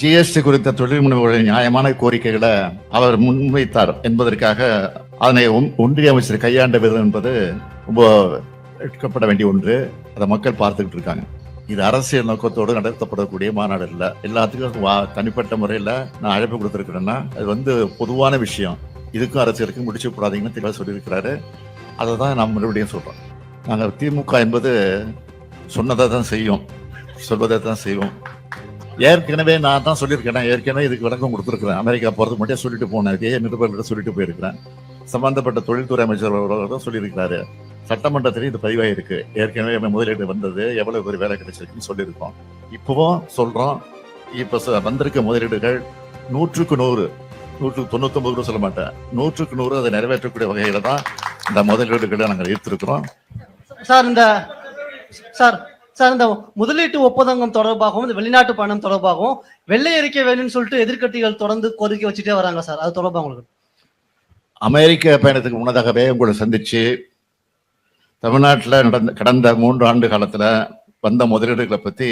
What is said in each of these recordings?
GST குறித்த தொழில் முனைவோரின் நியாயமான கோரிக்கைகளை அவர் முன்வைத்தார் என்பதற்காக அதனை ஒன்- ஒன்றிய அமைச்சர் கையாண்ட விதம் என்பது ரொம்ப எடுக்கப்பட வேண்டிய ஒன்று. அதை மக்கள் பார்த்துக்கிட்டு இருக்காங்க. இது அரசியல் நோக்கத்தோடு நடத்தப்படக்கூடிய மாநாடு இல்லை. எல்லாத்துக்கும் வா- தனிப்பட்ட முறையில் நான் அழைப்பு கொடுத்துருக்கிறேன்னா அது வந்து பொதுவான விஷயம். இதுக்கும் அரசியலுக்கும் முடிச்சு கூடாதீங்கன்னு தெளிவாக சொல்லியிருக்கிறாரு. அதை தான் நான் மறுபடியும் சொல்கிறோம் நாங்கள் திமுக என்பது சொன்னதை தான் செய்யும் சொல்வதை தான் செய்வோம். ஏற்கனவே நான் தான் சொல்லியிருக்கேன் ஏற்கனவே இதுக்கு விளக்கம் கொடுத்துருக்குறேன். அமெரிக்கா போகிறது மட்டும் சொல்லிட்டு போனேன். ஏ நிருபர்கிட்ட சொல்லிட்டு போயிருக்கிறேன். சம்பந்தப்பட்ட தொழில்துறை அமைச்சர் அவர்களும் சொல்லியிருக்கிறாரு. சட்டமன்றத்திலே இது பதிவாயிருக்கு. ஏற்கனவே முதலீடு வந்தது. எவ்வளவு பேர் வேலை கிடைச்சிருக்குன்னு சொல்லியிருக்கோம். இப்போவும் சொல்கிறோம் இப்போ ச- வந்திருக்க முதலீடுகள் நூற்றுக்கு நூறு. நூற்றுக்கு தொண்ணூத்தொம்பது கூட சொல்ல மாட்டேன். நூற்றுக்கு நூறு அதை நிறைவேற்றக்கூடிய வகையில் தான் இந்த முதலீடுகளை நாங்கள் ஈர்த்திருக்கிறோம். சார் இந்த சார் சார் இந்த முதலீட்டு ஒப்பந்தம் தொடர்பாகவும் இந்த வெளிநாட்டு பணம் தொடர்பாகவும் வெள்ளை அறிக்கை வேணும்னு சொல்லிட்டு எதிர்கட்சிகள் தொடர்ந்து கோரிக்கை வச்சுட்டே வராங்க சார். அது தொடர்பாக உங்களுக்கு? அமெரிக்க பயணத்துக்கு முன்னதாகவே உங்களை சந்திச்சு தமிழ்நாட்டில் நடந்த கடந்த மூன்று ஆண்டு காலத்தில் வந்த முதலீடுகளை பற்றி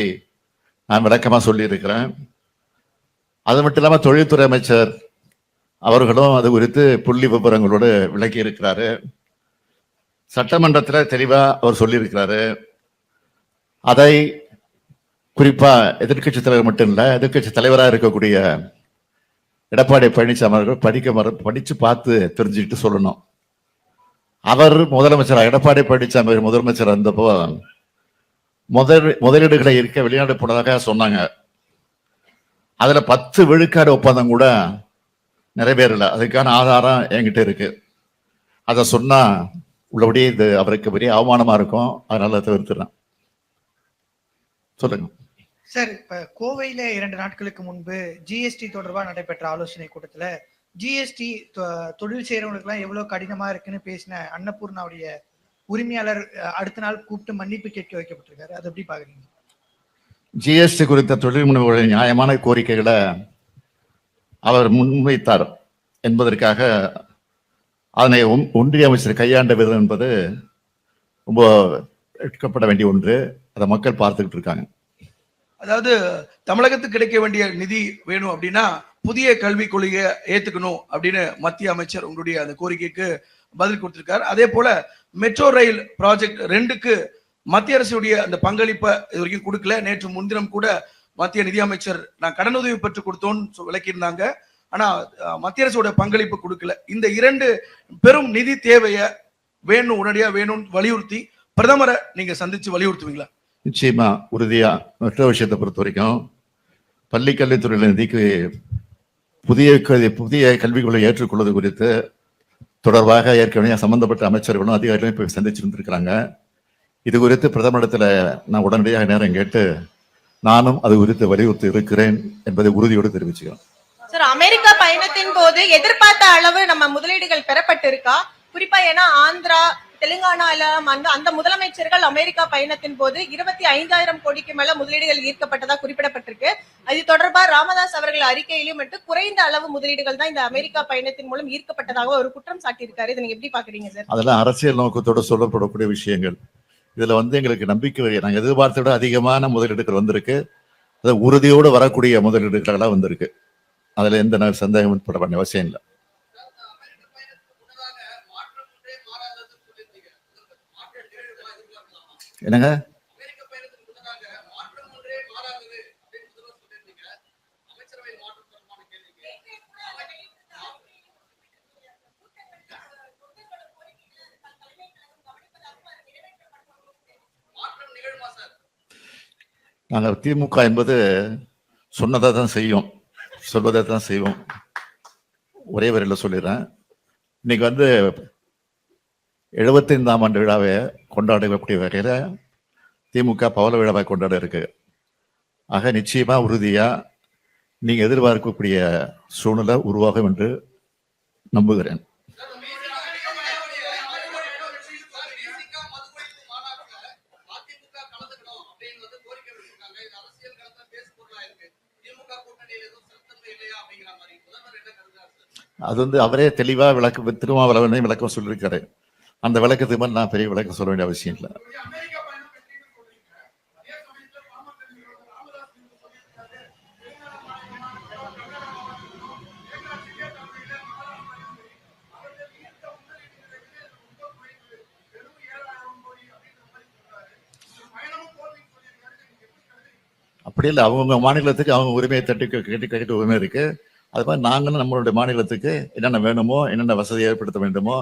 நான் விளக்கமாக சொல்லியிருக்கிறேன். அது மட்டும் இல்லாமல் தொழில்துறை அமைச்சர் அவர்களும் அது குறித்து புள்ளி விவரங்களோடு விளக்கி இருக்கிறாரு சட்டமன்றத்தில் தெளிவாக அவர் சொல்லியிருக்கிறாரு. அதை குறிப்பா எதிர்க்கட்சி தலைவர் மட்டும் இல்ல எதிர்க்கட்சி தலைவராக இருக்கக்கூடிய எடப்பாடி பழனிசாமி அவர்கள் படிக்க மற படிச்சு பார்த்து தெரிஞ்சுக்கிட்டு சொல்லணும். அவர் முதலமைச்சர் எடப்பாடி பழனிசாமி அவர் முதலமைச்சர் இருந்தப்போ முதல் முதலீடுகளை இருக்க வெளிநாடு போனதாக சொன்னாங்க. அதுல பத்து விழுக்காடு ஒப்பந்தம் கூட நிறைவேறல. அதுக்கான ஆதாரம் என்கிட்ட இருக்கு. அதை சொன்னா உள்ளபடியே இது அவருக்கு பெரிய அவமானமா இருக்கும். அதனால தவிர்த்துறேன். சொல்லுங்க. சார் இப்ப கோவையில இரண்டு நாட்களுக்கு முன்பு ஜிஎஸ்டி தொடர்பா நடைபெற்ற ஆலோசனை கூட்டத்துல ஜிஎஸ்டி தொழில் செய்யறவங்களுக்குலாம் எவ்வளவு கடினமா இருக்குன்னு பேசின அன்னபூர்ணாவுடைய உரிமையாளர் அடுத்த நாள் கூப்பிட்டு மன்னிப்பு கேட்க வைக்கப்பட்டிருக்காரு. அது எப்படி பாக்குறீங்க? ஜிஎஸ்டி குறித்த தொழில் முனைவோரின் நியாயமான கோரிக்கைகளை அவர் முன்வைத்தார் என்பதற்காக அதனை ஒன்- ஒன்றிய அமைச்சர் கையாண்ட விதம் என்பது ரொம்ப எடுக்கப்பட வேண்டிய ஒன்று. அதை மக்கள் பார்த்துக்கிட்டு இருக்காங்க. அதாவது தமிழகத்துக்கு கிடைக்க வேண்டிய நிதி வேணும் அப்படின்னா புதிய கல்விக் கொள்கையை ஏத்துக்கணும் அப்படின்னு மத்திய அமைச்சர் உங்களுடைய அந்த கோரிக்கைக்கு பதில் கொடுத்திருக்காரு. அதே போல மெட்ரோ ரயில் ப்ராஜெக்ட் ரெண்டுக்கு மத்திய அரசுடைய அந்த பங்களிப்பை இது வரைக்கும் கொடுக்கல. நேற்று முன்தினம் கூட மத்திய நிதியமைச்சர் நான் கடனுதவி பெற்று கொடுத்தோன்னு விளக்கியிருந்தாங்க. ஆனா மத்திய அரசோட பங்களிப்பு கொடுக்கல. இந்த இரண்டு பெரும் நிதி தேவையை வேணும் உடனடியா வேணும்னு வலியுறுத்தி பிரதமரை நீங்க சந்திச்சு வலியுறுத்துவீங்களா? நிச்சயமா உறுதியா மற்ற விஷயத்தை பொறுத்த வரைக்கும் பள்ளி கல்வித்துறையில் நிதிக்கு புதிய புதிய கல்விக் கொள்கை ஏற்றுக்கொள்வது குறித்து தொடர்பாக ஏற்கனவே சம்பந்தப்பட்ட அமைச்சர்களும் அதிகாரிகளும் இப்போ சந்திச்சிருந்திருக்கிறாங்க. இது குறித்து பிரதமரிடத்தில் நான் உடனடியாக நேரம் கேட்டு நானும் அது குறித்து வலியுறுத்தி இருக்கிறேன் என்பதை உறுதியோடு தெரிவிச்சுக்கிறேன். சார் அமெரிக்கா பயணத்தின் போது எதிர்பார்த்த அளவு நம்ம முதலீடுகள் பெறப்பட்டிருக்கா? குறிப்பா ஏன்னா ஆந்திரா தெலுங்கானால வந்து அந்த முதலமைச்சர்கள் அமெரிக்கா பயணத்தின் போது இருபத்தி ஐந்தாயிரம் கோடிக்கு மேல முதலீடுகள் ஈர்க்கப்பட்டதா குறிப்பிடப்பட்டிருக்கு. இது தொடர்பா ராமதாஸ் அவர்கள் அறிக்கையிலும் மட்டும் குறைந்த அளவு முதலீடுகள் தான் இந்த அமெரிக்கா பயணத்தின் மூலம் ஈர்க்கப்பட்டதாக ஒரு குற்றம் சாட்டியிருக்காரு. இதை நீங்க எப்படி பாக்குறீங்க சார்? அதெல்லாம் அரசியல் நோக்கத்தோடு சொல்லப்படக்கூடிய விஷயங்கள். இதுல வந்து எங்களுக்கு நம்பிக்கை நாங்கள் எதிர்பார்த்த விட அதிகமான முதலீடுகள் வந்திருக்கு. அது உறுதியோடு வரக்கூடிய முதலீடுகளெல்லாம் வந்திருக்கு. அதுல எந்த ந- சந்தேகம் பட வேண்டிய அவசியம் இல்லை. என்னங்க? நாங்கள் திமுக என்பது சொன்னதை தான் செய்யும். சொல்வதை தான் செய்வோம். ஒரே வரையில் சொல்லிடுறேன். இன்னைக்கு வந்து எழுபத்தைந்தாம் ஆண்டு விழாவை கொண்டாடக்கூடிய வகையில் திமுக பவள விழாவை கொண்டாட இருக்கு. ஆக நிச்சயமா உறுதியா நீங்க எதிர்பார்க்கக்கூடிய சூழ்நிலை உருவாகும் என்று நம்புகிறேன். அது வந்து அவரே தெளிவா விளக்கம் திருமாவளவனையும் விளக்கம் சொல்லியிருக்காரு. அந்த விளக்கத்துக்கு மாதிரி நான் பெரிய விளக்கம் சொல்ல வேண்டிய அவசியம் இல்லை. அப்படி இல்லை அவங்க மாநிலத்துக்கு அவங்க உரிமையை தட்டி கட்டி கட்டிட்டு உரிமை இருக்கு. அது மாதிரி நாங்களும் நம்மளுடைய மாநிலத்துக்கு என்னென்ன வேணுமோ என்னென்ன வசதி ஏற்படுத்த வேண்டுமோ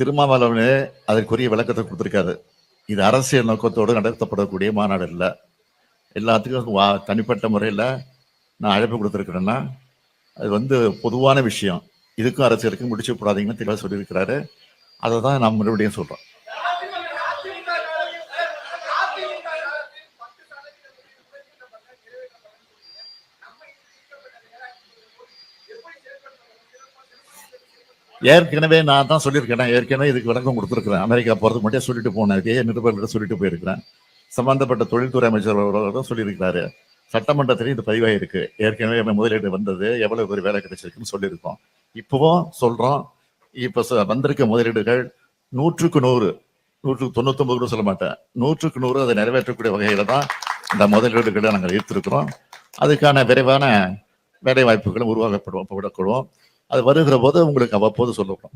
திருமாவளவனே அதற்குரிய விளக்கத்தை கொடுத்துருக்காரு. இது அரசியல் நோக்கத்தோடு நடத்தப்படக்கூடிய மாநாடு இல்லை எல்லாத்துக்கும் வா தனிப்பட்ட முறையில் நான் அழைப்பு கொடுத்துருக்கிறேன்னா அது வந்து பொதுவான விஷயம். இதுக்கும் அரசியலுக்கும் முடிச்சு போடாதீங்கன்னு தெளிவாக சொல்லியிருக்கிறாரு. அதை தான் நான் மறுபடியும் சொல்கிறேன் ஏற்கனவே நான் தான் சொல்லியிருக்கேன். ஏற்கனவே இதுக்கு விளக்கம் கொடுத்துருக்குறேன். அமெரிக்கா போகிறதுக்கு மட்டும் சொல்லிட்டு போனேன். இதே நிருபர்கிட்ட சொல்லிட்டு போயிருக்கிறேன். சம்பந்தப்பட்ட தொழில்துறை அமைச்சர் அவர்களும் சொல்லியிருக்கிறாரு. சட்டமன்றத்திலையும் இது பதிவாயிருக்கு. ஏற்கனவே முதலீடு வந்தது. எவ்வளவு பேர் வேலை கிடைச்சிருக்குன்னு சொல்லியிருக்கோம். இப்போவும் சொல்கிறோம் இப்போ வந்திருக்க முதலீடுகள் நூற்றுக்கு நூறு. நூற்றுக்கு தொண்ணூத்தொம்பது கூட சொல்ல மாட்டேன். நூற்றுக்கு நூறு அதை நிறைவேற்றக்கூடிய வகையில் தான் இந்த முதலீடுகளை நாங்கள் ஈர்த்திருக்கிறோம். அதுக்கான விரைவான வேலை வாய்ப்புகளும் உருவாக்கப்படும். விடக்கூடும் அது வருகிற போது உங்களுக்கு அவ்வப்போது சொல்லுவோம்